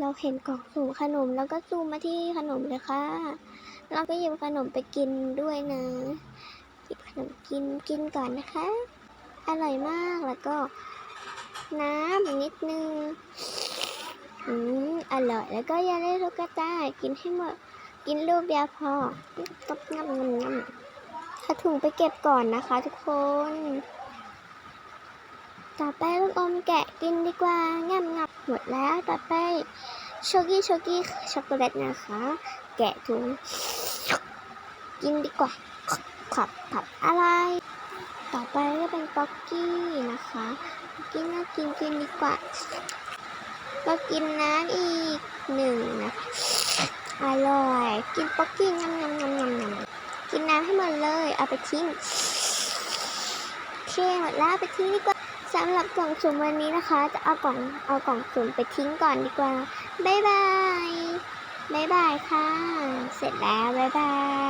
เราเห็นกล่องสุ่มขนมแล้วก็ซูมมาที่ขนมเลยค่ะ เราก็หยิบขนมไปกินด้วยนะหยิบขนมกินกินก่อนนะคะ อร่อยมากแล้วก็น้ำนิดนึง อืมอร่อยแล้วก็อยาได้ลูกกระต่ายกินให้หมดกินลูกเดียวพอตบงำงำงำถ้าถุงไปเก็บก่อนนะคะทุกคน ต่อไปลูกอมแกะกินดีกว่างำงำหมดแล้วต่อไปโชกี้โชกี้ช็อกโกแลตนะคะ แกะถุงกินดีกว่าขับขับอะไร ต่อไปก็เป็นป๊อกกี้นะคะป๊อกกี้น่ากินกินดีกว่าก็กินน้ำอีกหนึ่งนะคะอร่อย กินป๊อกกี้งำงำงำงำงำกินน้ำให้หมดเลย เอาไปทิ้งเช่หมดแล้วไปทิ้งดีกว่า สำหรับกล่องสุ่มวันนี้นะคะ จะเอากล่องเอากล่องสุ่มไปทิ้งก่อนดีกว่า บ๊ายบาย บ๊ายบายค่ะ เสร็จแล้ว บ๊ายบาย